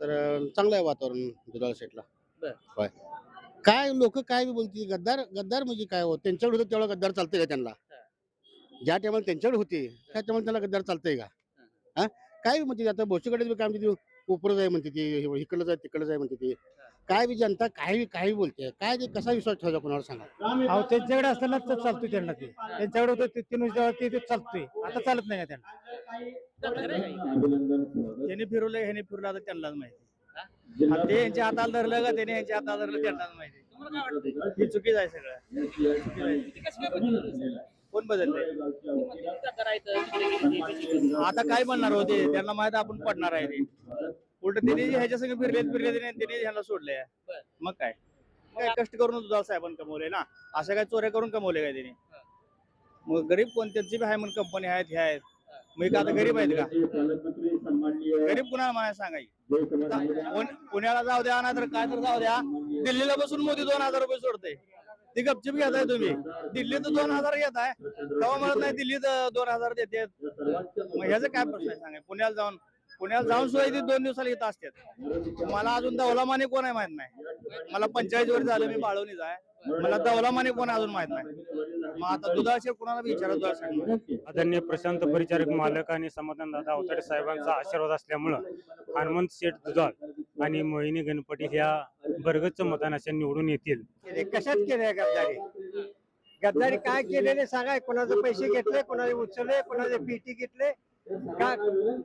तर चांगलं आहे वातावरण दुधाळ सेटला बर. होय. काय लोक काय बी बोलतील गद्दार गद्दार म्हणजे काय हो? त्यांच्याकडे होतं तेवढा गद्दार चालतंय का त्यांना? ज्या टायमाला त्यांच्याकडे होते त्या टायमाला त्याला गद्दार चालतंय का? हा. काय बी म्हणते आता भोशीकडे बी काय म्हणते उपरच आहे म्हणते ती इकडलं जाय तिकडलं जाय म्हणते ती. काय बी जनता काय बी काय बी बोलते. काय ते कसा विश्वास ठेवायचा कोणावर सांगा? अहो त्यांच्याकडे असताना तर चालतोय त्यांना ते. त्यांच्याकडे होतं ते तीन वर्ष ते ते चालतोय. आता चालत नाही का त्यांना? त्यांनी फिरवलं ह्याने फिरवलं आता त्यांनाच माहिती आता ते यांच्या हाताला धरलं का त्याने यांच्या हाताला धरलं त्यांनाच माहिती तुम्हाला काय वाटतं? ही चुकीच आहे सगळं. बदललं? कोण बदललंय गेले. आता काय म्हणणार होते त्यांना माहीत आपण पडणार आहे ते. उलट त्यांनी ह्याच्या संग फिरले फिरले त्याने त्यांनी ह्याला सोडले. मग काय? काय कष्ट करून दुधाळ साहेबांनी कमवले ना? अशा काय चोऱ्या करून कमवले काय त्यांनी मग गरीब कोण त्यांची बी आहे म्हणून कंपनी आहेत हे आहेत. मी का आता गरीब आहेत का? गरीब कुणाला मला सांगायची पुण्याला जाऊ द्या ना तर काय तर जाऊ द्या. दिल्लीला बसून मोदी दोन हजार रुपये सोडते ती गपचिप घेताय तुम्ही. दिल्लीत दोन हजार घेताय. तेव्हा म्हणत नाही दिल्लीत दोन हजार देते मग ह्याचं काय प्रश्न आहे सांगा पुण्याला जाऊन पुण्याला जाऊन सुद्धा इथे दोन दिवसाला येत असतात मला अजून दौलामाने कोण आहे माहीत नाही. मला पंचेचाळीस वर्ष झालं मी बाळवणीच आहे. मला दौलामाने कोण आहे अजून माहीत नाही. मग आता दुधाशे कोणाला विचारत दुधाशे आदरणीय प्रशांत परिचारक मालक आणि समाधान दादा अवताडे साहेबांचा आशीर्वाद असल्यामुळं हनुमंत शेठ दुधाळ आणि मोहिनी गणपती ह्या बरगतचं मतदान अशा निवडून येतील. कशात केले गद्दारी? गद्दारी काय केलेले सांगा. कोणाचे पैसे घेतले कोणाचे उचलले कोणाचे पीटी घेतले? का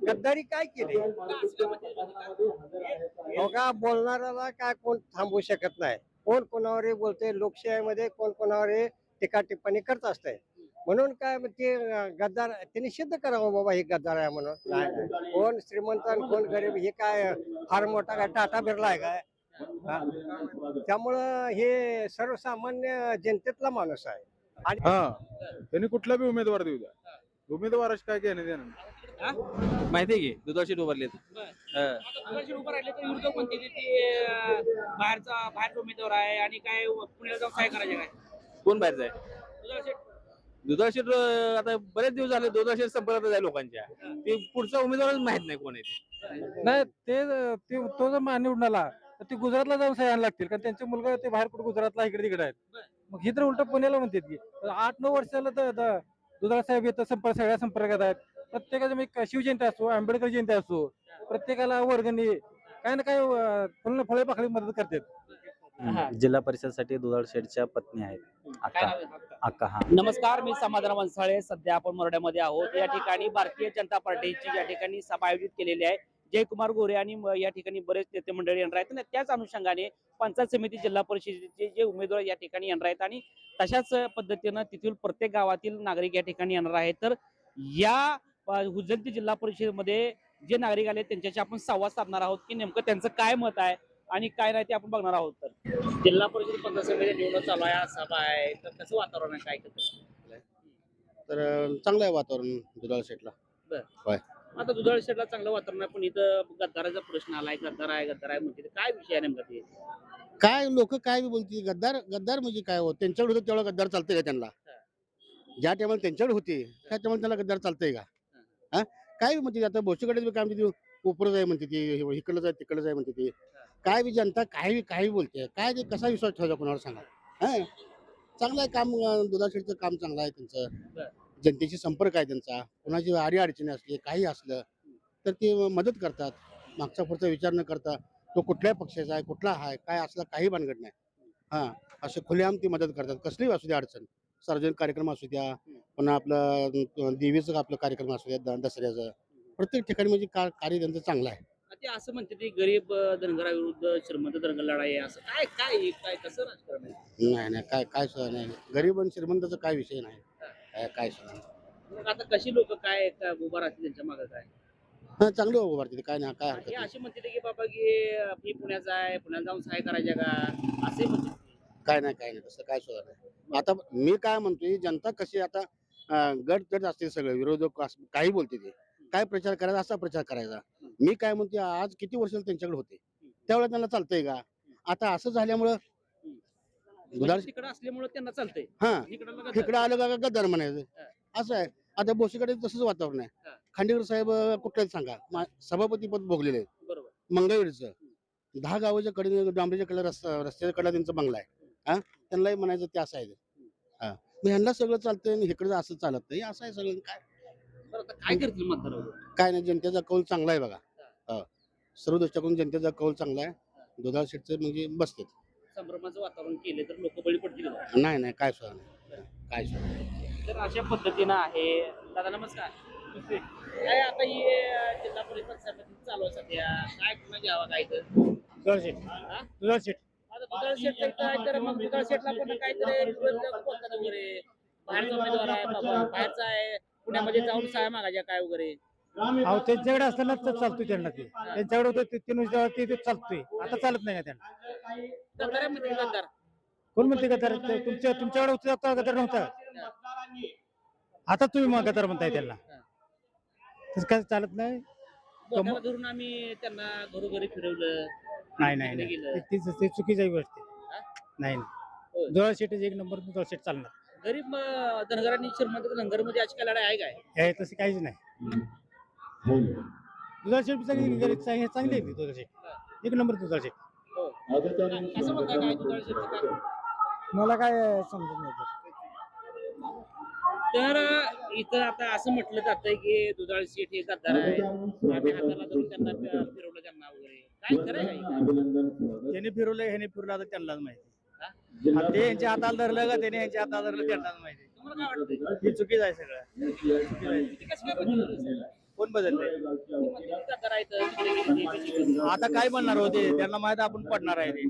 गद्दारी काय केले? हो का? बोलणाऱ्याला काय कोण थांबवू शकत नाही? कोण कोणावर बोलते लोकशाहीमध्ये कोण कोणावर टीका टिप्पणी करत असते म्हणून काय ते गद्दार त्यांनी सिद्ध करावं बाबा हे गद्दार आहे म्हणून. कोण श्रीमंत आणि कोण गरीब हे काय फार मोठा काय टाटा बिरला आहे काय? त्यामुळं हे सर्वसामान्य जनतेतला माणूस आहे. हा. त्यांनी कुठला बी उमेदवार देऊ द्या. उमेदवारच काय घेणे देणार हा? माहिती आहे की? दुधाशी उभारलेत. बरं. आता दुधाळशेठ उभं राहिले तर विरोधक म्हणते की ते अं, बाहेरचा बाहेरचा उमेदवार आहे आणि काय पुण्याला जाऊन काय करायचे काय? कोण बाहेर जाय दुधाळशेठ दुधाशी आता बरेच दिवस झाले दुधाशी संपर्कात आहे लोकांच्या. ते पुढचा उमेदवारच माहीत नाही कोण आहे ते. नाही ते ते तो जर मा- निवडून आला तर ते गुजरातला जाऊन सह्या आणायला लागतील. कारण त्यांचे मुलगा ते बाहेर कुठे गुजरातला इकडे तिकडे आहेत. मग ही तर उलट पुण्याला म्हणतात की आठ नऊ वर्षाला तर तर दुधाळ साहेब येतं संपर्क सगळ्या संपर्कात आहेत. प्रत्येकाचा म्हणजे शिवजयंती असो आंबेडकर जयंती असो प्रत्येकाला वर्गणी काय ना काय फुलं फळे पाकळी मदत करतात. हा. जिल्हा परिषदसाठी दुधाळ शेठच्या पत्नी आहेत. अक्का हा. नमस्कार मी समाधान वंसाळे सध्या आपण मरोड्यामध्ये आहोत. या ठिकाणी भारतीय जनता पार्टीची या ठिकाणी सभा आयोजित केलेली आहे जयकुमार गोरे आणि म- या ठिकाणी बरेच नेते मंडळी येणार आहेत. आणि त्याच अनुषंगाने पंचायत समिती जिल्हा परिषदेचे जे उमेदवार या ठिकाणी येणार आहेत आणि तशाच पद्धतीनं तिथील प्रत्येक गावातील नागरिक या ठिकाणी येणार आहेत. तर या अ, हुजलती जिल्हा परिषदेमध्ये जे नागरिक आले त्यांच्याशी आपण संवाद साधणार आहोत की नेमकं त्यांचं काय मत आहे आणि काय नाही ते आपण बघणार आहोत तर. जिल्हा परिषद पंचायत समिती निवडणूक चालू आहे सभा आहे तर कसं वातावरण आहे काय तर चांगलं आहे वातावरण दुधाळ सेटला आता दुधाळ शेडला चांगलं वातावरण आहे पण इथं गद्दाराचा प्रश्न आलाय गद्दार आहे गद्दार आहे म्हणते काय विषय आहे नेमका ते? काय लोक काय बी बोलतील? गद्दार गद्दार म्हणजे काय हो? त्यांच्याकडे होतं तेवढा गद्दार चालतंय का त्यांना? ज्या टायमाला त्यांच्याकडे होते त्या टायमाला त्याला गद्दार चालतंय का? काय म्हणते आता भोशीकडे बी काय म्हणते उपरच आहे म्हणते ती इकडलं जाय तिकडलं जाय म्हणते ती. काय बी जनता काय बी काय बोलते. काय ते कसा विश्वास ठेवायचा कोणावर सांगा? हा? चांगलं आहे काम दुधाशेडचं काम चांगलं आहे त्यांचं. जनतेशी संपर्क आहे त्यांचा. कोणाची आडी अडचणी असली काही असलं तर ते मदत करतात. मागचा पुढचा विचार न करता तो कुठल्या पक्षाचा आहे कुठला आहे काय असला काही भानगड नाही. हा. असे खुलेआम ती मदत करतात. कसलीही असू द्या अडचण. सार्वजनिक कार्यक्रम असू द्या पुन्हा आपलं देवीचं आपलं कार्यक्रम असू द्या दसऱ्याचं. प्रत्येक ठिकाणी म्हणजे का कार्य त्यांचं चांगलं आहे. ते असं म्हणते ते गरीब धनगराविरुद्ध श्रीमंत धनगर लढाई असं काय काय? काय कसं राजकारण नाही नाही काय काय नाही. गरीब आणि श्रीमंताचा काय विषय नाही. काय काय. मग आता कशी लोक काय काय उभा राहतील त्यांच्या मागे काय? हा चांगलं उभारते काय नाही काय असे म्हणते की बाबा की मी पुण्याचा आहे पुण्याला जाऊन सहाय करायच्या का? असे म्हणते. काय नाही काय नाही तसं काय सुद्धा नाही. आता मी काय म्हणतोय जनता कशी आता अं, गट गट असते सगळे विरोधक अस- काही बोलते ते. काय प्रचार करायचा असा प्रचार करायचा. मी काय म्हणते आज किती वर्ष त्यांच्याकडे होते? त्यावेळेला त्यांना चालतंय का? आता असं झाल्यामुळं तिकडे असल्यामुळे त्यांना चालतंय. हा. इकडं इकडे आलं का गद्दार म्हणायचं? असं आहे. आता बोशीकडे तसंच वातावरण आहे. हा. खांडेकर साहेब अं, कुठल्याच सांगा? मा- सभापती पद भोगलेले आहेत. बरोबर. मंगळवेरचं दहा गावाच्या कडेने डांबरीच्या कडे रस्ता रस्त्याच्या कडे त्यांचा बंगला आहे. हा? त्यांनाही म्हणायचं ते असं आहे हा. मग ह्यांना सगळं चालतंय आणि इकडे असं चालत नाही असं आहे सगळं. काय? बरं, आता काय करतील मतदार? काय नाही जनतेचा कौल चांगला आहे बघा. हा. सर्व दृष्टिकोन जनतेचा कौल चांगला आहे. दुधाळ शेटचं म्हणजे बसते संभ्रमाचं वातावरण केले तर लोक बळी पडतील का? नाही नाही काय सुद्धा नाही. काय सुद्धा नाही. तर अशा पद्धतीनं आहे. दादा नमस्कार. काय आता हे अं, जिल्हा परिषद चालू आहे सध्या काय कुणा घ्यावा काय तर हा? दुधाळ शेट आता दुधाळ शेटचं काय तर मग दुधाळ शेटला पण काहीतरी विरोध बोलतात वगैरे. बाहेरचा उमेदवार आहे बाबा बाहेरचा आहे. पुण्यामध्ये जाऊन सहाय्य मागायच्या काय वगैरे. अहो त्यांच्याकडे असताना तर चालतोय त्यांना ते. त्यांच्याकडे होतं ते तीन वर्ष ते ते चालतोय. आता चालत नाही का त्यांना? गद्दार आहे म्हणते गद्दार. कोण म्हणते गदार तुमच्या तुमच्याकडे होतं गदार नव्हता? आता तुम्ही मग गदार म्हणताय त्यांना. तसं काय चालत नाही? बोटाला धरून आम्ही त्यांना घरोघरी फिरवलं नाही नाही नाही. गेलं. ते- ते- ते चुकीची गोष्ट आहे. नाही होय. नाही दुधाळ शेट एक नंबर दुधाळ शेट चालणार. गरीब अं, धनगरांनी श्रीमंत धनगरमध्ये अशी काय लढाई आहे काय? हे तसं काहीच नाही. दुधाळ शेट चांगली गरीब चांगली आहे ती दुधाळ शेट. एक नंबर दुधाळ शेट. कसं म्हणताय काय दुधाळ शेटचं काय मला काय समजत नाही. तर इथं आता असं म्हटलं जातंय की दुधाळ शेठ हे गद्दार आहे आम्ही हाताला धरून त्यांना फिरवलं त्यांना वगैरे. काय खरं आहे काय त्याने फिरवलं ह्याने फिरवलं आता त्यांनाच माहिती ते यांच्या हाताला धरलं का त्याने यांच्या हाताला धरलं त्यांनाच माहिती तुम्हाला काय वाटतंय? ही चुकीच आहे सगळं. ते कसं काय बदललं? कोण बदलले ते म्हणते की गद्दार आहेत, तिकडे गेले, तिकडे गेले. आता काय म्हणणार होते त्यांना माहीत आपण पडणार आहे ते.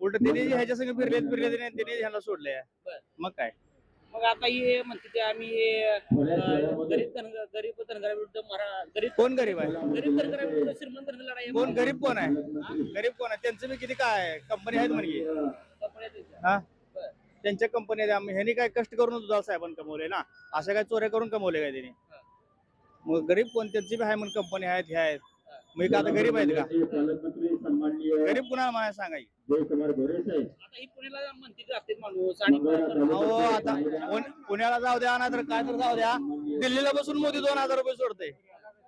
उलट त्यांनी ह्याच्या संग फिरले फिरले त्याने त्यांनी ह्याला सोडले मग काय? मग आता हे म्हणते ते आम्ही अं, गरीब धनगर गरीब धनगराविरुद्ध मरा गरीब कोण गरीब आहे? गरीब धनगराविरुद्ध श्रीमंत धनगर लढाई आहे. कोण गरीब कोण आहे? गरीब कोण आहे? त्यांचं बी किती काय आहे? कंपनी आहेत म्हणजे कंपन्या त्यांच्या. हा? त्यांच्या कंपनी ह्यांनी काय कष्ट करून दुधाळ साहेबांनी कमवले ना? अशा काय चोऱ्या करून कमवले काय त्यांनी? मग गरीब कोण? त्यांची बी आहे म्हणून कंपनी आहेत हे आहेत. मग का आता गरीब आहेत का? गरीब कुणाला मला सांगाय. आता ही पुण्याला म्हणते की असते माणूस आणि अहो आता पुण- पुण्याला जाऊ द्या ना तर काय तर जाऊ द्या. दिल्लीला बसून मोदी दोन हजार रुपये सोडते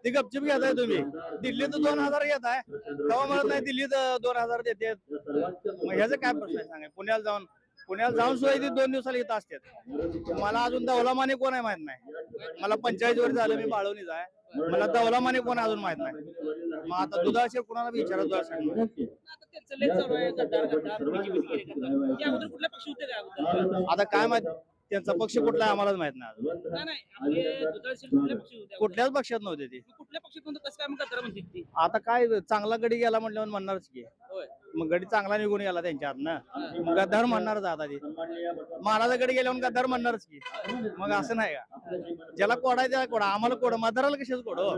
ती गपचिप घेताय तुम्ही. दिल्लीत दोन हजार घेताय. तेव्हा म्हणत नाही दिल्लीत अं, दोन हजार देते मग ह्याचं काय प्रश्न आहे सांगा पुण्याला जाऊन पुण्याला जाऊन सुद्धा इथे दोन दिवसाला येत असतात. मला अजून दौलामाने कोण आहे माहीत नाही. मला पंचेचाळीस वर्ष झालं मी बाळवणीच आहे. मला दौलामाने कोण अजून माहीत नाही. मग आता दुधाशे कुणाला विचारा दुधाशे आता त्यांचं चालू आहे गद्दार गद्दार BJP चे गेले गद्दार त्या अगोदर कुठल्या पक्ष होते का अगोदर? आता काय माहीत? त्यांचा पक्ष कुठला आहे आम्हालाच माहीत नाही अजून. नाही नाही आपले दुधाळ शेठ कुठल्या पक्ष होते अगोदर? कुठल्याच पक्षात नव्हते ते. मग कुठल्या पक्षात नव्हतं कसं म्हणते ती आता काय चांगला गडी गेला म्हटल्यावर म्हणणारच की. होय. मग गडी चांगला निघून गेला त्यांच्या हातनं मग गद्दार म्हणणारच आता ते. महाराजा गडी गेल्यावर गद्दार म्हणणारच की. मग असं नाही का? ज्याला कोडा आहे त्याला कोडा. आम्हाला कोड. मतदाराला कशाच कोड हो?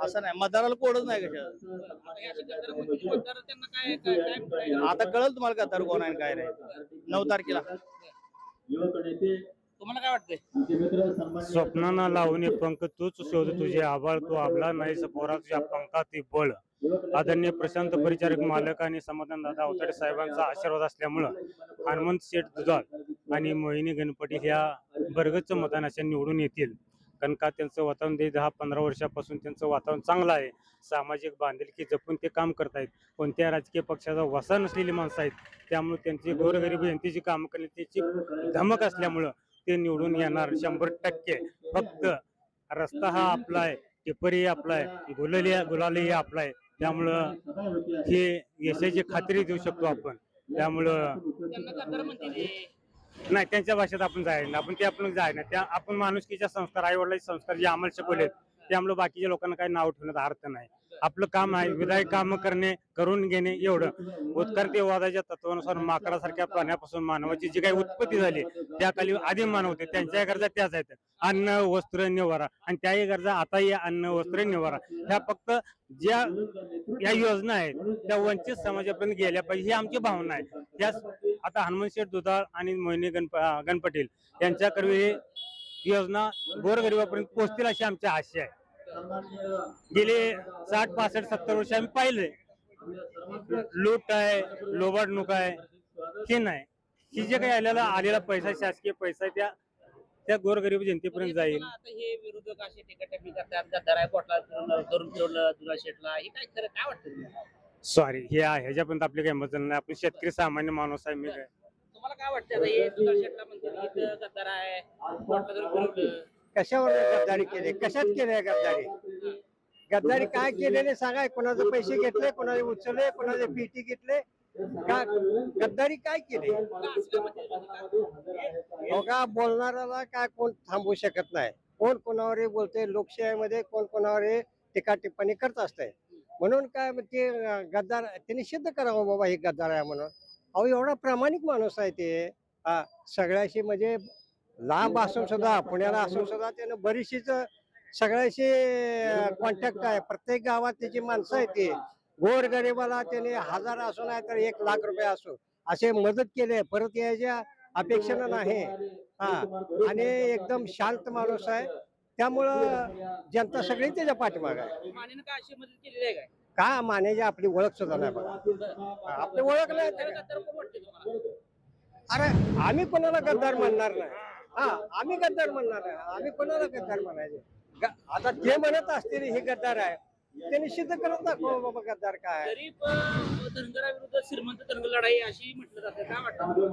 असं नाही. मतदाराला कोडच नाही कशाच. आता हे असे गद्दार म्हणते की गद्दार त्यांना काय काय काय काय- आता कळल तुम्हाला गद्दार कोण आहे आणि काय नाही. नऊ तारखेला. तुम्हाला काय वाटतंय? स्वप्नांना लावणे पंख तूच शोध तुझे आभाळ तू आबला नाहीस पोरा तुझ्या पंखात बळ. आदरणीय प्रशांत परिचारक मालक आणि समाधान दादा अवताडे साहेबांचा आशीर्वाद असल्यामुळं हनुमंत शेठ दुधाळ आणि मोहिनी गणपती ह्या बरगतच मतदान अशा निवडून येतील. कारण का त्यांचं वातावरण ते दहा पंधरा वर्षापासून त्यांचं वातावरण चांगलं आहे. सामाजिक बांधिलकी जपून ते काम करतायत कोणत्या राजकीय पक्षाचा वसा नसलेली माणसं आहेत. त्यामुळे त्यांची गोरगरीब जनतेची कामं करण्याची धमक असल्यामुळं ते निवडून येणार शंभर टक्के. फक्त रस्ता हा आपला आहे टिपरी आपला आहे गुलाली गुलाली आपला आहे. त्यामुळं हे यशाची खात्री देऊ शकतो आपण. त्यामुळं नाही त्यांच्या भाषेत आपण जाय ना आपण ते आपण जाय ना त्या आपण माणुसकीच्या संस्कार आई वडिलांचे संस्कार जे आम्हाला शिकवलेत त्यामुळे बाकीच्या लोकांना काही नाव ठेवण्याचा अर्थ नाही. आपलं काम आहे विधायक काम करणे करून घेणे एवढं. उत्कर्तेवादाच्या तत्वानुसार माकडासारख्या प्राण्यापासून मानवाची जी काही उत्पत्ती झाली त्या खाली आधी मानव होते. त्यांच्याही गरजा त्याच आहेत. अन्न वस्त्र निवारा. आणि त्याही गरजा आताही अन्न वस्त्र निवारा. ह्या फक्त ज्या या योजना आहेत त्या वंचित समाजापर्यंत गेल्या पाहिजे ही आमची भावना आहे. त्या आता हनुमान शेठ दुधाळ आणि मोहिनी गणप गणपटील यांच्याकडे हे योजना गोरगरिबापर्यंत पोहोचतील अशी आमची आशा आहे. गेले साठ पासष्ट सत्तर वर्ष आम्ही पाहिले. लूट आहे लोबाडणूक आहे हे नाही. ही जे काही आलेला आलेला पैसा शासकीय पैसा त्या त्या गोरगरीब जनतेपर्यंत पण जाईल. आता हे विरोधक असे करतात कोटला करून शेटला हे काय खरं काय वाटतं? तुम्हाला? सॉरी हे आहे ह्याच्यापर्यंत आपली काही मत नाही. आपण शेतकरी सामान्य माणूस आहे मी काय तुम्हाला काय वाटतं आता हे दुला शेटला म्हणतात की इथं गद्दार आहे? कोटला करून फिरवलं. कशावर गद्दारी केली? कशात केली गद्दारी? गद्दारी काय केलेले सांगा. कोणाचे पैसे घेतले कोणाचे उचलले कोणाचे पीटी घेतले? का गद्दारी काय केली? हो का? बोलणाऱ्याला काय कोण थांबवू शकत नाही? कोण कोणावर बोलते लोकशाहीमध्ये कोण कोणावर टीका टिप्पणी करत असते म्हणून काय ते गद्दार त्यांनी सिद्ध करावं बाबा हे गद्दार आहे म्हणून. अहो एवढा प्रामाणिक माणूस आहे ते. हा सगळ्याशी म्हणजे लांब असून सुद्धा पुण्याला असून सुद्धा त्यानं बरीचशीच सगळ्याशी कॉन्टॅक्ट आहे. प्रत्येक गावात त्याची माणसं आहेत ती. गोर गरिबाला त्याने हजार असो नाही तर एक लाख रुपये असो असे मदत केले परत यायच्या अपेक्षेनं नाही. हा आणि एकदम शांत माणूस आहे. त्यामुळं जनता सगळी त्याच्या पाठीमाग आहे. मानेनं काय अशी मदत केलेली आहे काय? का मानेची आपली ओळख सुद्धा नाही बघा. आपली ओळख नाही त्याला गद्दार कोण वाटते तुम्हाला? अरे आम्ही कोणाला गद्दार म्हणणार नाही? हा आम्ही गद्दार म्हणणार नाही. आम्ही कोणाला गद्दार म्हणायचे? ग- आता ते म्हणत असतील हे गद्दार आहे. त्यांनी सिद्ध करत दाखव बाबा गद्दार काय आहे. धनगराविरुद्ध श्रीमंत धनगर लढाई अशी म्हटलं जातं काय वाटतं?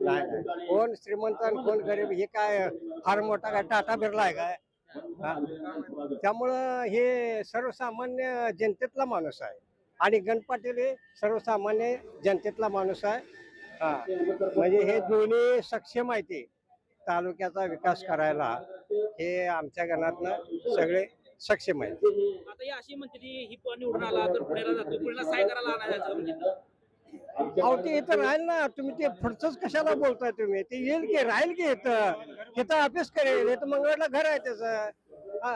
नाही, नाही. कोण श्रीमंत आणि कोण गरीब हे काय फार मोठा काय टाटा बिरला आहे काय? त्यामुळं हे सर्वसामान्य जनतेतला माणूस आहे. आणि गणपाटील हे सर्वसामान्य जनतेतला माणूस आहे. हा. म्हणजे हे दोन्ही सक्षम आहे ते तालुक्याचा विकास करायला. हे आमच्या गणातनं सगळे सक्षम आहेत. आता ही अशी म्हणते ती ही पण निवडून आला तर पुण्याला जातो पुण्याला साय करायला आणायचं म्हणजे अहो ते इथं राहील ना. तुम्ही ते पुढचंच कशाला बोलताय तुम्ही? ते येईल की राहील की इथं? इथं अभ्यास करेल. इथं मंगळवारला घर आहे त्याचं. हा.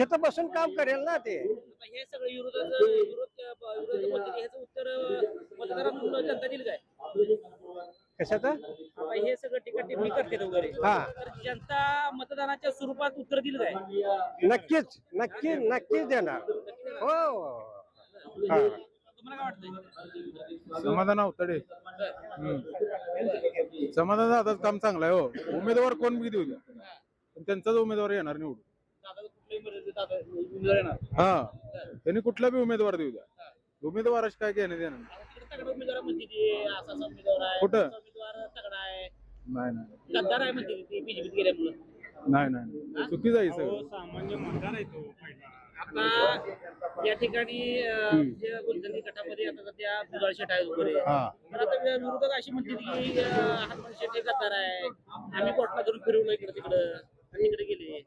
इथं बसून काम करेल ना ते. हे सगळं विरोधाचं विरोध विरोध म्हणते ह्याचं उत्तर मतदारांना जनता देईल काय? कशाचं? आता हे सगळं टिकट टिप्पणी करते वगैरे हा. तर जनता मतदानाच्या स्वरूपात उत्तर देईल काय? नक्कीच. नक्की नक्कीच देणार. हो. हा. तुम्हाला काय वाटतंय? समाधान अवतडे. समाधान दादाच काम चांगलं आहे हो. उमेदवार कोण बी देऊ द्या. पण त्यांचाच उमेदवार येणार निवडून. दादा कुठल्याही मर्यादेत दादा उमेदवार येणार? हा. त्यांनी कुठला बी उमेदवार देऊ द्या. उमेदवाराशी काय घेणे देणार आता कुठं? नाही नाही. नाही नाही चुकीच आहे सगळं. सामान्य मतदार आहे तो पहिला. आता या ठिकाणी जे गुलजंगी गटामध्ये आता सध्या दुधाळ शेट आहे वगैरे. हा. तर आता विरोधक अशी म्हणते की हनुमान शेट हे गद्दार आहे. आम्ही धरून फिरवलं इकडे तिकडं. आणि तिकडे गेले.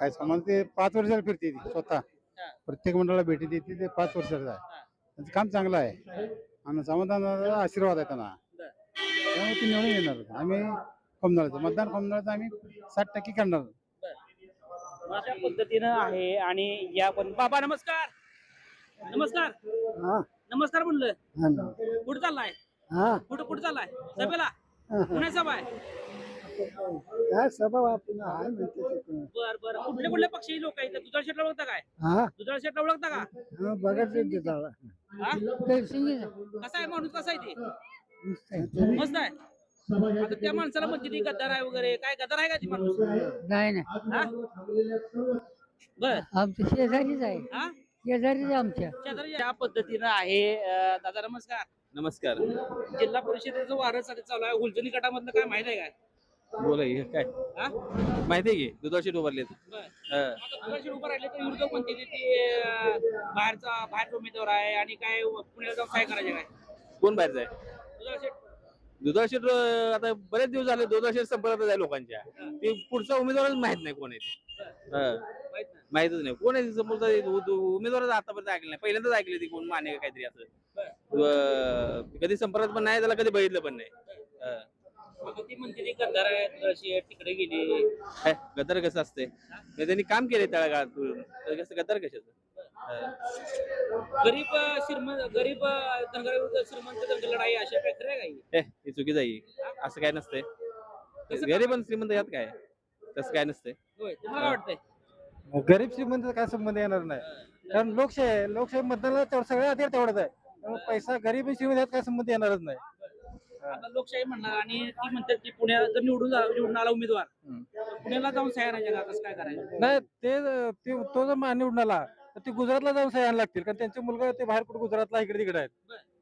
काय समज ते पाच वर्षाला फिरते ती स्वतः. हा. प्रत्येक मंडळाला भेटी देते ते पाच वर्षाचं आहे. त्यांचं काम चांगलं आहे. आणि समाधानाचा आशीर्वाद आहे त्यांना. बरं. त्यामुळे ते निवडून येणार. आम्ही कमनाळचं मतदान कमनाळचं आम्ही साठ टक्के करणार. अशा पद्धतीनं आहे आणि या पण बाबा नमस्कार. नमस्कार. नमस्कार म्हणलं. कुठं चाललाय? कुठं कुठं चाललाय? सभेला? पुणे सभा आहे. सभा बर बर. कुठले कुठले पक्षी लोक आहेत? दुधाळ शेटला ओळखता काय? हा. दुधाळ शेटला ओळखता का? हा? कसा आहे माणूस? कसा आहे ते? मस्त आहे? आता त्या माणसाला म्हणते ती गद्दार आहे वगैरे? काय गद्दार आहे का ती माणूस? नाही नाही. हा? बर. आमच्या शेजारीच आहे. हा? शेजारीच आहे आमच्या. शेजारी या पद्धतीनं आहे अं, दादा नमस्कार. नमस्कार. जिल्हा परिषदेचं वारं सध्या चालू आहे. हुलजनी गटामधलं काय माहीत आहे काय? बोला की, काय? हा? माहिती आहे की दुधाशी उभारलेत बर. हा. आता दुधाळशेठ उभं राहिले तर विरोधक म्हणते ते ते, अं, बाहेरचा बाहेर उमेदवार आहे आणि काय पुण्याला जाऊन काय करायचे काय कोण बाहेर जाय दुधाळशेठ दुधाशी आता बरेच दिवस झाले दुधाशी संपर्कात आहे लोकांच्या. ते पुढचा उमेदवारच माहीत नाही कोण आहे ते. हा. माहितच नाही. कोण आहे समोरचा उमेदवारच आतापर्यंत ऐकलं नाही. पहिल्यांदाच ऐकलं ती कोण माने काहीतरी असं. कधी संपर्कात पण नाही त्याला कधी बघितलं पण नाही. तिकडे गेली. गद्दार कसं असते त्यांनी काम केले तळागाळात गद्दार कशाचं. गरीब श्रीमंत गरीब धनगराविरुद्ध श्रीमंत धनगर लढाई अशा काय खरं आहे काही हे? चुकीचं आहे असं काय नसतंय. गरीब आणि श्रीमंत यात काय? तसं काय नसतंय. होय तुम्हाला वाटतंय? गरीब श्रीमंत काय संबंध येणार नाही. कारण लोकशाही आहे. लोकशाही मतदानाला सगळ्या अधिकार तेवढाच आहे. त्यामुळे पैसा गरीब आणि श्रीमंत यात काय संबंध येणारच नाही. आता लोकशाही म्हणणार आणि ती म्हणतात की पुण्यात जर निवडून जा- निवडून आला उमेदवार पुण्याला जाऊन सह्या कसं काय करायचं? नाही ते ते तो जर मान निवडून आला तर ते गुजरातला जाऊन सह्या लागतील. कारण त्यांचे मुलगा ते बाहेर कुठे गुजरातला इकडे तिकडे आहेत.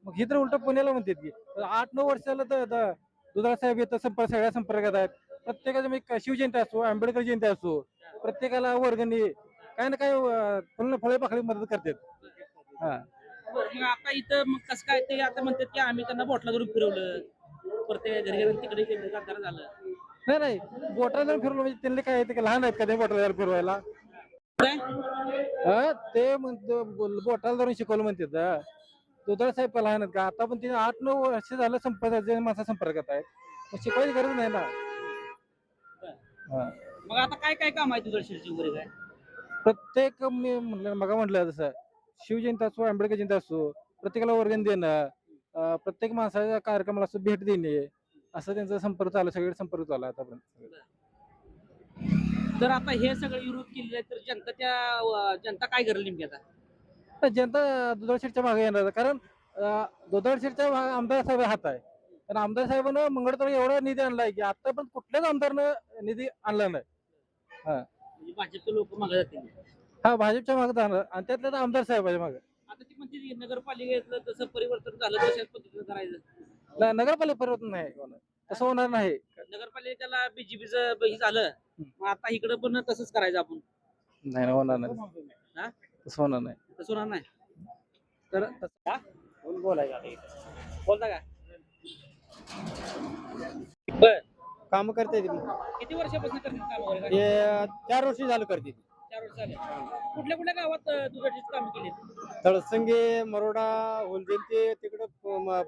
मग ही तर उलट पुण्याला म्हणतात की आठ नऊ वर्षाला तर दुधाळ साहेब येतं संपर्क सगळ्या संपर्कात आहेत. प्रत्येकाचं म्हणजे शिवजयंती असो आंबेडकर जयंती असो प्रत्येकाला वर्गणी काय ना काय फुलं फळे पाकळी मदत करतात. हा. मग आता इथं मग कसं काय ते आता म्हणतात की आम्ही त्यांना बोटला धरून फिरवलं. प्रत्येक घरी घरी तिकडे झालं. नाही नाही. बोटाला जर फिरवलं म्हणजे त्यांनी काय ते लहान आहेत का ते बोटाला जर फिरवायला? हा, ते म्हणतो बोटाला धरून शिकवलं म्हणते दुधाळ साहेब लहान का? आता पण तिने आठ नऊ वर्ष झालं संपर्क माणसा संपर्कात मग शिकवायची गरज नाही ना. हा. मग आता काय काय काम आहे तुझं शिरची वगैरे काय? प्रत्येक मी म्हणलं मग म्हटलं तसं शिवजयंती असो आंबेडकर जयंती असो प्रत्येकाला वर्गण देणं अं, प्रत्येक माणसाच्या कार्यक्रमाला असं भेट देणे असं त्यांचा संपर्क चालू आहे, सगळे संपर्क चालू आहे आतापर्यंत. जर आता हे सगळं विरोध केलेलं आहे तर जनता त्या अं, जनता काय करेल नेमकी आता? तर जनता दुधाळ शेठच्या मागे येणार. कारण अं, दुधाळ शेठच्या मागे आमदार साहेब हात आहे. कारण आमदार साहेबांना मंगळवार एवढा निधी आणलाय की आता पण कुठल्याच आमदारनं निधी आणला नाही. म्हणजे भाजपचे लोक मागे जातील. हा भाजपच्या मागे जाणार. आणि त्यातल्या तर आमदार साहेबाच्या मागे. आता ती म्हणते की नगरपालिकेतलं तसं परिवर्तन झालं तशाच पद्धतीनं करायचं. नाही, नगरपालिका परिवर्तन नाही. तसं होणार नाही. नगरपालिकेला बीजेपीचं हे झालं मग आता इकडं पण तसंच करायचं आपण. नाही होणार नाही. हा? तसं होणार नाही. तसं होणार नाही. तर तसं हा? बोलायचं आता इथं. बोलता का? बर. काम करते किती वर्षापासून करतात काम वगैरे? हे चार वर्ष झालं करते. चार वर्ष झाले. कुठल्या कुठल्या गावात अं, दुधाची काम केली तळसंगे मरोडा होलदेलते तिकडं प- म-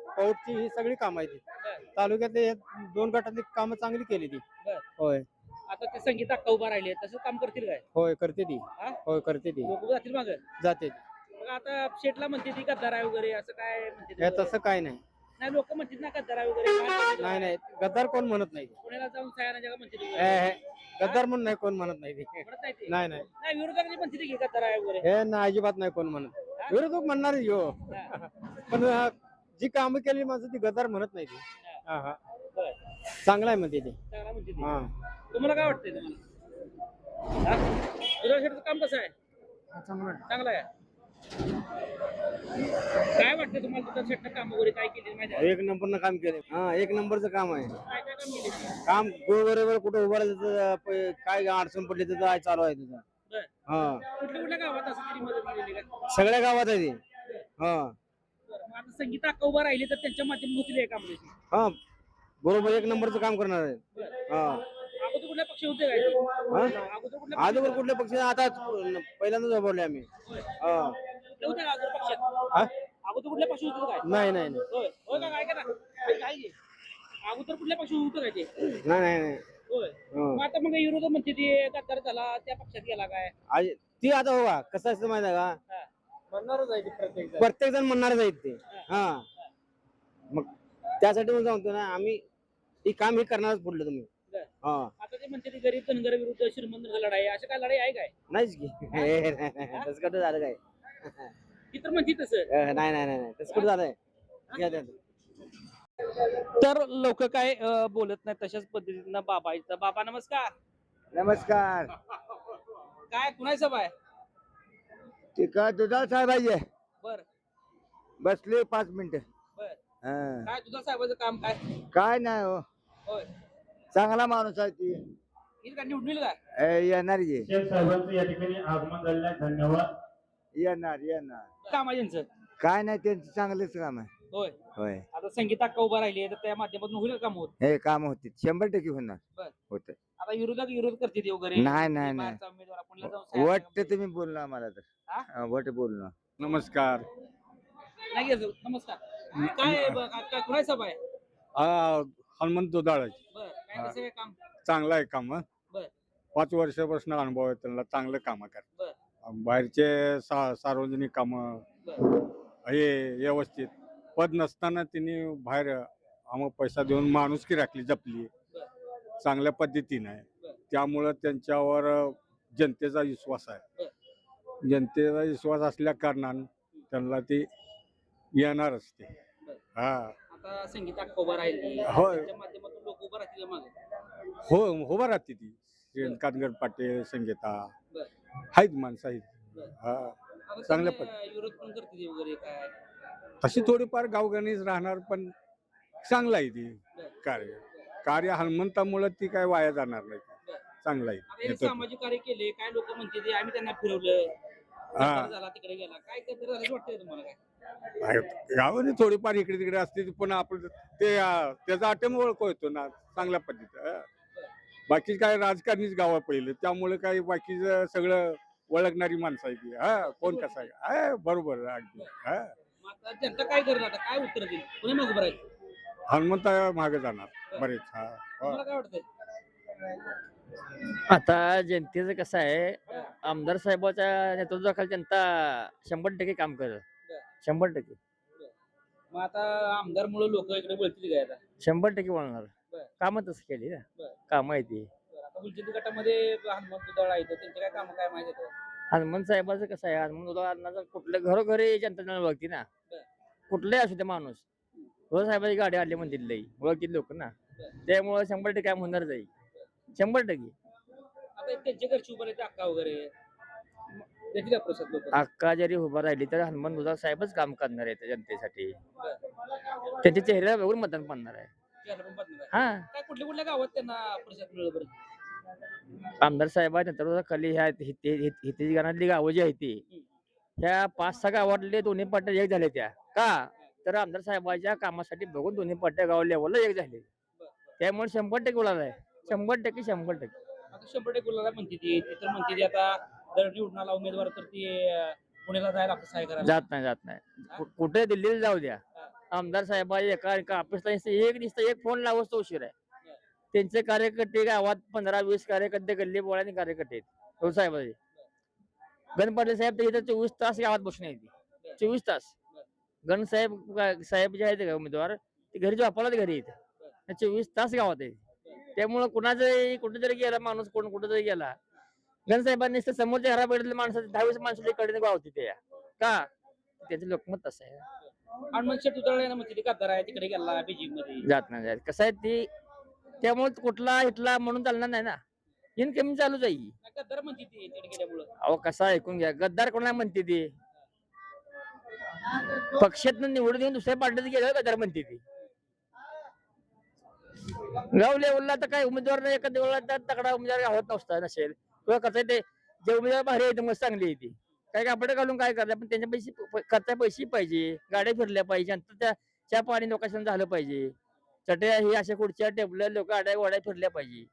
ही सगळी कामं आहेत. ती. तालुक्यातले हे दोन गटातली कामं चांगली केली ती. बर. होय. आता ते संगीत अक्का उभा राहिले तसं काम करतील काय? होय करते ती. हा? होय करते ती. लोक जातील माग? जाते मग आता शेटला म्हणते ती गद्दार आहे वगैरे असं काय म्हणते हे तसं काय नाही. नाही लोक म्हणतात ना गद्दार वगैरे काय म्हणतात? नाही नाही गद्दार कोण म्हणत नाही. पुण्याला जाऊन सह्याना जगा म्हणते ती हे, वगैरे. हे, गद्दार म्हणून नाही कोण म्हणत नाही. ते. म्हणत नाही ते. नाही नाही. नाही विरोधकांनी म्हणते ती की गद्दार आहे वगैरे. हे ना अजिबात नाही कोण म्हणत. विरोधक म्हणणार हो. पण अं, जी कामं केली माणसं ती गद्दार म्हणत नाही ती. हा. हा बरं. चांगला आहे म्हणते ते. चांगला म्हणते ती. हा. तुम्हाला काय वाटतंय तुम्हाला? हा? काम कसं आहे. चांगलं आहे? काय वाटतं तुम्हाला काम वगैरे काय केली माहिती आहे? एक नंबरनं काम केलं हा एक नंबरचं काम आहे. काय काय काम केले काम बरोबर कुठं उभं प- काय अडचण पडली तर काय चालू आहे बरं. हा. कुठल्या कुठल्या गावात असं तरी मदत केलेली का? सगळ्या गावात आहे ते. हा. बरं. मग आता संगीता अक्का उभा राहिले तर त्यांच्या होतील हे काम त्याची. हा. बरोबर एक नंबरचं काम करणार आहे. हा. अगोदर कुठल्या पक्ष होते काय? ते? हा? अगोदर कुठल्या अगोदर आता पहिल्यांदाच उभारले आम्ही. हा. का अगोदर पक्षात? हा? अगोदर कुठल्या पक्ष होते काय? नाही नाही नाही. होय. होय का? काय करा काय काय घे. अगोदर कुठल्या पक्ष होतं काय ते? नाही नाही नाही. होय. हा. मग आता मग विरोध म्हणते ते गद्दार झाला त्या पक्षात गेला काय? आज- ती आता हो का कसं असतं माहिती आहे का? म्हणणारच आहे प्रत्येक प्रत्येक जण म्हणणारच आहेत ते. हा. मग त्यासाठी मी सांगतो ना आम्ही ही काम हे करणारच पुढलं तुम्ही. बरं. हा. आता ते म्हणते ते गरीब धनगर विरुद्ध श्रीमंत लढाई अशा काय लढाई आहे काय? नाहीच की. तसं कुठं झालं काय? ती तर म्हणते तसं. अं, नाही नाही नाही नाही. तसं कुठं झालंय? या द्या. तर लोक काय अं, बोलत नाही तशाच पद्धतीनं बाबा इथं. बाबा नमस्कार. नमस्कार. काय कुणाची सभा आहे? ते का दुधाळ साहेबाचे बर. बसले पाच मिनिट. बर. काय तुझं साहेबाचं काम काय? काय नाही हो. होय. चांगला माणूस आहे ती. येईल का? निवडून येईल का? ए, येणार ये साहेबांचं या ठिकाणी आगमन झालेलं आहे. धन्यवाद. येणार येणार. काम आहे त्यांचं काय नाही त्यांचं चांगलंच काम आहे. होय. होय. आता संगीत अक्का उभा राहिली तर त्या माध्यमातून होईल का काम होत? हे काम होते शंभर टक्के होणार. बर. होत आता विरोधक विरोध करते ते वगैरे? नाही, नाही, नाही. बाहेरचा उमेदवार जाऊन वट तुम्ही बोलला आम्हाला तर. हा? हा, वट बोलणं नमस्कार. नाही घ्यायचं. नमस्कार. काय आहे कुणाची सभा आहे? हनुमंत बर काय कसं आहे काम? चांगलं आहे काम बर. पाच वर्षापासून अनुभव आहे त्यांना चांगलं काम बर. बाहेरचे सा सार्वजनिक काम हे व्यवस्थित. पद नसताना त्यांनी बाहेर आम्हाला पैसा देऊन माणुसकी राखली जपली. चांगल्या पद्धतीने. आहे. त्यामुळं त्यांच्यावर जनतेचा विश्वास आहे. जनतेचा विश्वास असल्या कारणानं त्यांना ते येणारच ते. हा. संगीत हो उभा राहते ती. कातगड पाटील संगीता. आहेत माणसं आहेत. हा चांगल्या विरोध पण करतील वगैरे काय? तशी थोडीफार गावगाणीच राहणार पण चांगलं आहे ती कार्य. कार्य हनुमंतामुळे ती काय वाया जाणार नाही. चांगलं आता आहे हे सामाजिक कार्य केले काय लोक म्हणते ते आम्ही त्यांना फिरवलं. हा. झाला तिकडे गेला. काय काहीतरी झालं वाटतंय तुम्हाला काय? गावाने थोडीफार इकडे तिकडे असते पण आपण ते अं, त्याचा आटम ओळखतो ना चांगल्या पद्धतीनं. बाकी काय राजकारणीच गावा पहिले. त्यामुळे काय बाकीचं सगळं ओळखणारी माणसं आहे ती हा कोण कसं आहे? हा, बरोबर आहे अगदी. हा. मग आता जनता काय करेल आता काय उत्तर देईल? पुणे मागे उभं राहील? हनुमंता मागे जाणार बरेच. हा हा. तुम्हाला काय वाटतंय? आता जनतेचं कसं आहे आमदार साहेबाच्या नेतृत्वाखाली जनता शंभर टक्के काम करत शंभर टक्के. मग आता आमदार मुळे लोक इकडे वळतील काय आता? शंभर टक्के वळणार. बरं. कामं तसं केली ना. कामं आहे ती. गटामध्ये दुधाळ आहे तर त्यांचे काय काम काय माहिती आहे हनुमान साहेबाचं कसं आहे हनुमान उदाहरणाचं कुठलं घरोघरी जनता ओळखती ना. कुठलाही असू दे माणूस. साहेबाची गाडी आली म्हणतील लई ओळखतील लोक ना. त्यामुळे शंभर टक्के काम होणार जाईल शंभर टक्के. आता त्यांच्या घरची उभं राहते अक्का वगैरे. अक्का जरी उभा राहिली तर हनुमान दुधाळ साहेबच काम करणार आहे जनतेसाठी. त्यांच्या चेहऱ्याला बघून मतदान पडणार आहे. हा. काय कुठल्या कुठल्या गावात त्यांना प्रसाद मिळेल बरं? आमदार साहेब नंतर खाली ह्या हितेश गावातली गावं जी आहेत ती ह्या पाच सहा गावातले दोन्ही पाट्या एक झाल्या त्या. का? तर आमदार साहेबाच्या कामासाठी बघून दोन्ही पाट्या गाव लेवलला एक झाले. त्यामुळे शंभर टक्के उलाला आहे. शंभर टक्के शंभर टक्के. आता शंभर टक्के गुलाला म्हणते ती. ती तर म्हणते ती आता जर उमेदवार तर ती अं, पुण्याला जायला लागतं सहाय्य करायला. जात नाही जात नाही. कु- कुठे दिल्लीला जाऊ द्या. आमदार साहेबाच्या एका ऑफिसला एक नुसतं एक फोन लावच तो उशीर आहे. त्यांचे कार्यकर्ते गावात पंधरा वीस कार्यकर्ते गल्ली बोळाने कार्यकर्ते आहेत. हो साहेबाचे साहेब ते इथं चोवीस तास गावात बसून येते. चोवीस तास. गण साहेब साहेब जे आहेत उमेदवार ते घरी झोपायला घरी येत. चोवीस तास गावात आहे त्यामुळं कुणाचं कुठे जरी गेला माणूस कोण कुठे जरी गेला. गण साहेबांनी समोरच्या घराकडे माणसं दहावीस माणसं कडे गावती ते का? त्याचं लोकमत असं आहे. हनुमान शेट उतरले ना म्हणते ती गद्दार आहे तिकडे गेला बीजेपी मध्ये जात नाही जात. कसं आहे ती त्यामुळे कुठला इथला म्हणून चालणार नाही ना. इनकमिंग चालू जाईल गद्दार म्हणते ती तिकडे गेल्यामुळं. अहो कसा ऐकून घ्या. गद्दार कोणाला म्हणते ती? पक्षात निवडून येऊन दुसऱ्या पार्टीत गेलं गद्दार म्हणते ती. गाव लेवलला तर काय उमेदवार नाही एका देवळात तकडा उमेदवार होत नसता नसेल. किंवा कसं आहे ते जे उमेदवार भारी आहे मस्त चांगली आहे ती. काय कापडे घालून काय करतात पण त्यांच्या पैसे खर्चा पैसे पाहिजे. गाड्या फिरल्या पाहिजे. आणि त्या चहा पाणी लोकांशी झालं पाहिजे. चटया ही अशा खुर्च्या टेबल लोक आड्या वाड्या फिरल्या पाहिजे.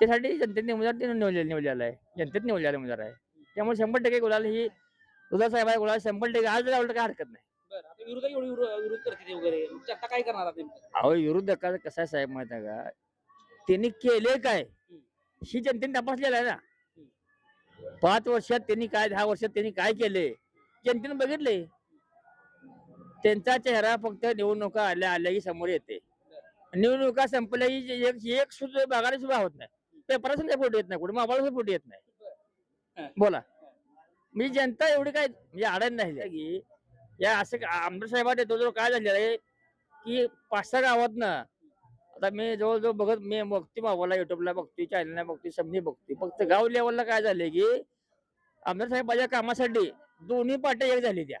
त्यासाठी जनतेने उमेदवार ते निवडले निवडलेला आहे. जनतेत निवडलेला उमेदवार आहे. त्यामुळे शंभर टक्के गुलाल ही उदा साहेब आहे गुलाल शंभर टक्के. आज लावलं काय हरकत नाही. करते करणार? अहो विरोधकाचं कसं आहे साहेब माहिती आहे का? त्यांनी केले काय? ही जनतेने तपासलेलं आहे ना. पाच वर्षात त्यांनी काय दहा वर्षात त्यांनी काय केले? जनतेने बघितले. त्यांचा चेहरा फक्त निवडणुका आल्या आल्या की समोर येते. निवडणुका संपल्या की एक एक सुद्धा बघायला सुद्धा होत नाही. पेपरात सुद्धा फोटो येत नाही कुठे मोबाईल सुद्धा फोटो येत नाही. बोला. मी जनता एवढी काय म्हणजे आडत नाही की या असं आमदार साहेबात येतो जो काय झालेलं आहे की पाच सहा गावातनं आता मी जवळजवळ बघत मी बघते मोबाईलला युट्यूबला बघते चॅनलला बघते समजी बघते. फक्त गाव लेवलला काय झालंय की आमदार साहेबाच्या कामासाठी दोन्ही पार्ट्या एक झाली त्या.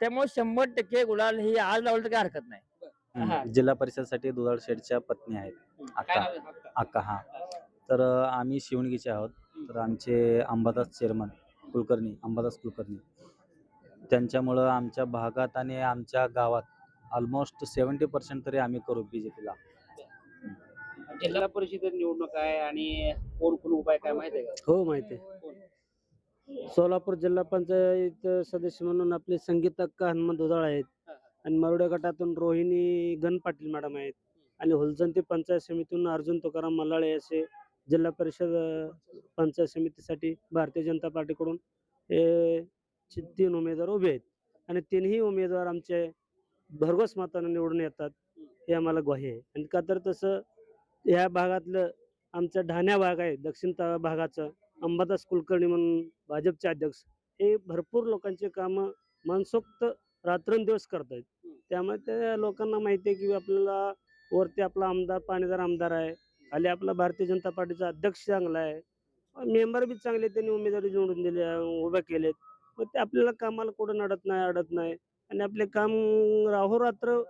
त्यामुळे शंभर टक्के गुलाल ही आज लावलं तर काय हरकत नाही. जिल्हा परिषदसाठी दुधाळ शेठच्या पत्नी आहेत. अक्का. अक्का हा. तर आम्ही शिवणगीचे आहोत. तर आमचे अंबादास चेअरमन कुलकर्णी अंबादास कुलकर्णी. त्यांच्यामुळं आमच्या भागात आणि आमच्या गावात ऑलमोस्ट सेवन्टी पर्सेंट तरी आम्ही करू बीजेपीला जिल्हा परिषद निवडणूक आहे आणि कोण कोण उपाय काय माहिती आहे का? हो माहिती आहे. सोलापूर जिल्हा पंचायत सदस्य म्हणून आपले संगीत अक्का हनुमंत दुधाळ आहेत. आणि मरुडे गटातून रोहिणी गण पाटील मॅडम आहेत. आणि हुलजंती पंचायत समितीतून अर्जुन तुकाराम मल्लाळे असे जिल्हा परिषद पंचायत समितीसाठी भारतीय जनता पार्टीकडून हे तीन उमेदवार उभे आहेत. आणि तीनही उमेदवार आमचे भरघोस मताने निवडून येतात हे आम्हाला ग्वाही आहे. आणि का तर तसं ह्या भागातलं आमचा ढाण्या भाग आहे दक्षिण भागाचं अंबादास कुलकर्णी म्हणून भाजपचे अध्यक्ष हे भरपूर लोकांचे कामं मनसोक्त रात्रंदिवस करतायत. त्यामुळे त्या लोकांना माहिती आहे की आपल्याला वरती आपला आमदार पाणीदार आमदार आहे खाली आपला भारतीय जनता पार्टीचा अध्यक्ष चांगला आहे. मेंबर बी चांगले त्यांनी उमेदवारी निवडून दिले उभ्या केलेत. मग ते आपल्याला कामाला कुठं नडत नाही अडत नाही. आणि आपले काम राहोरात्र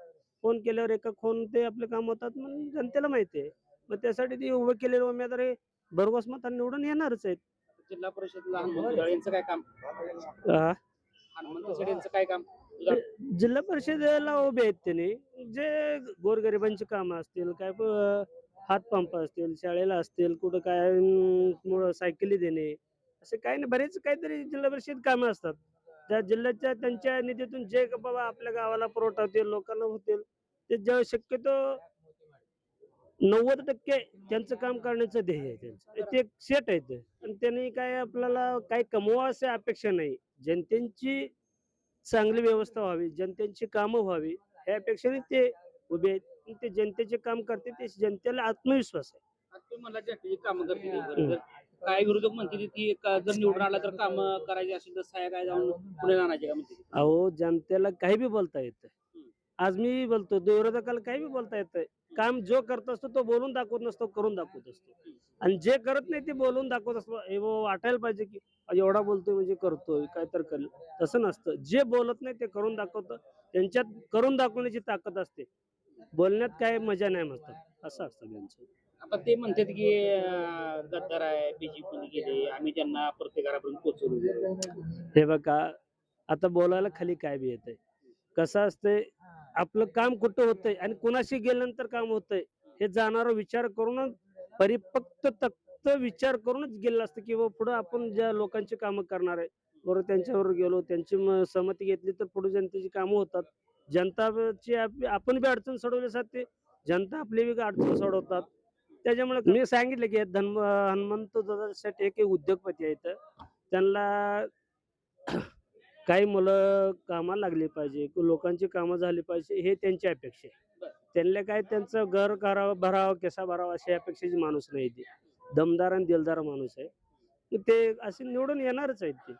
फोन केल्यावर एका फोन ते आपले काम होतात म्हणून जनतेला माहिती आहे. मग त्यासाठी ते उभे केलेले उमेदवार हे भरघोस मतांनी निवडून येणारच आहेत. जिल्हा यांचं काय काम? हनुमंत काय काम? जिल्हा परिषदेला उभे आहेत त्यांनी. जे गोरगरिबांची कामं असतील काय हातपंप असतील शाळेला असतील कुठं काय सायकली देणे असे काही नाही. बरेच काहीतरी जिल्हा परिषद कामं असतात. त्या जिल्ह्याच्या त्यांच्या निधीतून जे क- बाबा आपल्या गावाला पुरवठा होतील लोकांना होतील ते जेव्हा शक्यतो नव्वद टक्के त्यांचं काम करण्याचं ध्येय आहे त्यांचं. ते एक सेट आहे ते. आणि त्यांनी काय आपल्याला काही कमवा असे अपेक्षा नाही. जनतेची चांगली व्यवस्था व्हावी जनतेची कामं व्हावी ह्या अपेक्षेने ते उभे आहेत. ते जनतेचे काम करते ते जनतेला आत्मविश्वास आहे. काय विरोधक म्हणते की जर निवडून आला तर काम करायचे असेल तर साया काय जाऊन पुढे जाण्याचे का म्हणते अहो जनतेला काही बी बोलता येतं. आज मी बोलतो विरोधकाला काही बी बोलता येतंय काम जो करत असतो तो बोलून दाखवत नसतो करून दाखवत असतो. आणि जे करत नाही ते बोलून दाखवत असतो. हे वाटायला पाहिजे की एवढा बोलतोय म्हणजे करतोय काय तर करेल. तसं नसतं. जे बोलत नाही ते करून दाखवतं. त्यांच्यात करून दाखवण्याची ताकद असते. बोलण्यात काय मजा नाही म्हणतात. असं असतं त्यांचं. आता ते म्हणतात की गद्दार आहे बीजेपी गेले आम्ही त्यांना प्रत्येकापर्यंत पोहोचवलो हे बघा आता बोलायला खाली काय बी येतंय. कसं असतंय आपलं काम कुठं होतंय आणि कुणाशी गेल्यानंतर काम होतंय हे जाणारा विचार करूनच परिपक्व तक्त विचार करूनच गेलं असतं की पुढं आपण ज्या लोकांची कामं करणार आहे बरोबर त्यांच्यावर गेलो त्यांची सहमती घेतली तर पुढे जनतेची कामं होतात. जनताची आपण बी अडचण सोडवण्यासाठी जनता आपली बी अडचण सोडवतात. त्याच्यामुळे मी सांगितलं की धन हनुमंत दादासाठी एक उद्योगपती आहेत त्यांना काही मुलं कामाला लागली पाहिजे की लोकांची कामं झाली पाहिजे हे त्यांची अपेक्षा आहे. त्यांना काय त्यांचं घर करावं भरावं केसा भरावं अशी अपेक्षेची माणूस नाही ते. दमदार आणि दिलदार माणूस आहे. ते असे निवडून येणारच आहेत ते.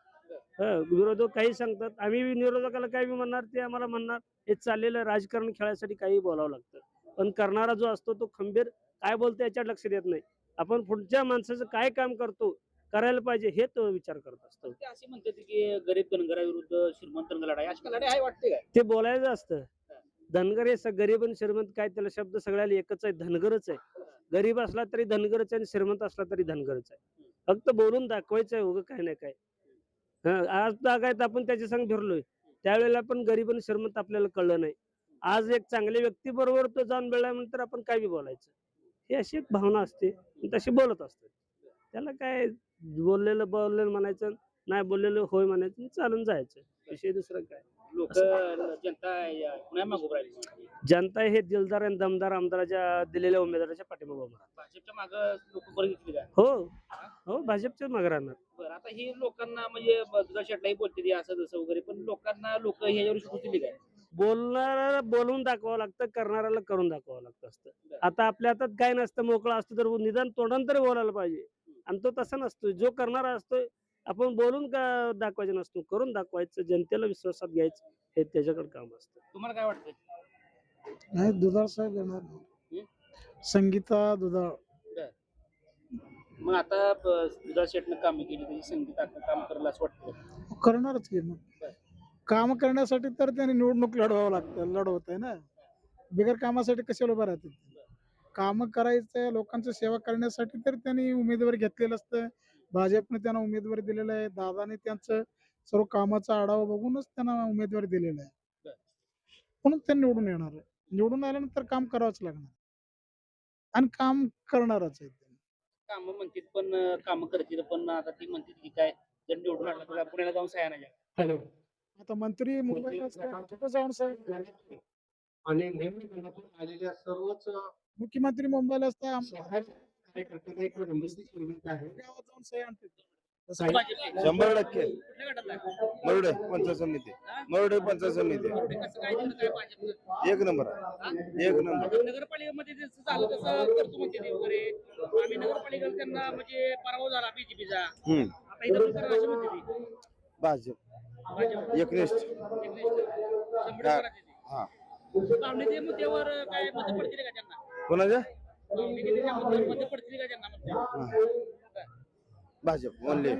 विरोधक काही सांगतात. आम्ही विरोधकाला काही बी म्हणणार ते आम्हाला म्हणणार. हे चाललेलं राजकारण खेळायसाठी काही बोलावं लागतं. पण करणारा जो असतो तो खंबीर काय बोलतो याच्यात लक्ष देत नाही. आपण पुढच्या माणसाचं काय काम करतो करायला पाहिजे हे तो विचार करत असतो. ते असे म्हणतात की गरीब धनगराविरुद्ध श्रीमंत लढाई अशी लढाई आहे वाटते काय? ते बोलायचं असतं. धनगर हे गरीब आणि श्रीमंत काय त्याला शब्द सगळ्याला एकच आहे धनगरच आहे. गरीब असला तरी धनगरच आहे आणि श्रीमंत असला तरी धनगरच आहे. फक्त बोलून दाखवायचं आहे उगं काय नाही काय. हं, आज बागायत आपण त्याच्या संग फिरलोय. त्यावेळेला पण गरीब आणि श्रीमंत आपल्याला कळलं नाही. आज एक चांगल्या व्यक्ती बरोबर तो जाऊन मिळाल्यानंतर आपण काय बी बोलायचं. ही अशी एक भावना असते. तशी बोलत असते. त्याला काय बोललेलं बोललेलं म्हणायचं नाही बोललेलं होय म्हणायचं चालून जायचं. विषय दुसरं काय? लोक जनता हे दिलदार आणि दमदार आमदाराच्या दिलेल्या उमेदवाराच्या पाठीमागे उभं राहतात. भाजपच्या मागं लोक बरं घेतली काय हो. हो भाजपच्याच मागे राहणार. बरं आता ही लोकांना म्हणजे बोलते असं तसं वगैरे पण लोकांना लोक ह्याच्यावर शिकवतील काय बोलणाऱ्याला बोलून दाखवावं लागतं करणाऱ्याला करून दाखवावं लागतं असतं. आता आपल्या हातात काय नसतं मोकळा असतो तर निदान तोंडानं तरी बोलायला पाहिजे. आणि तो तसा नसतो जो करणारा असतोय आपण बोलून का दाखवायचं नसतो? करून दाखवायचं जनतेला विश्वासात घ्यायचं हे त्याच्याकडे काम असतं. तुम्हाला काय वाटतंय? नाही दुधाळ साहेब येणार संगीता दुधाळ. मग आता दुधा शेटनं काम केली त्याची संगीत काम करायला असं वाटतं करणारच की मग. काम करण्यासाठी तर त्याने निवडणूक लढवावं लागतं लढवत आहे ना. बिगर कामासाठी कशाला उभं राहते काम करायचं लोकांची सेवा करण्यासाठी तर त्यांनी उमेदवारी घेतलेलं असतं. भाजपने त्यांना उमेदवारी दिलेलं आहे दादाने त्यांचं सर्व कामाचा आढावा बघूनच त्यांना उमेदवारी दिलेला आहे. म्हणून ते निवडून येणार आहे. निवडून आल्यानंतर काम करावंच लागणार. आणि काम करणारच आहे काम म्हणतात पण काम करतील पण आता ती म्हणतात की काय जर निवडून पुण्याला जाऊन सह्या नाही हॅलो. आता मंत्री मुंबईला असतात, कुठं जाऊन साहेब? आणि नेहमी आलेल्या सर्वच मुख्यमंत्री मुंबईला असतात आमदार कार्यकर्त्यांना एक नम्रतेची विनंती आहे. गावात जाऊन सही शंभर टक्के. मरुडे पंचायत समिती मरुडे पंचायत समिती एक नंबर आहे. एक नंबर. नगरपालिकेमध्ये जसं झालं तसं करतो म्हणते ते वगैरे. आम्ही नगरपालिकेला त्यांना म्हणजे पराभव झाला बीजेपीचा हम्म. आता इथं पण करा असं म्हणते ते. भाजप भाजप. एकनिष्ठ ते. हा. मुद्द्यावर काय मत पडतील का त्यांना? कोणाच्या भावनिकतेच्या मुद्द्यावर मत पडतील का त्यांना म्हणते भाजप म्हणले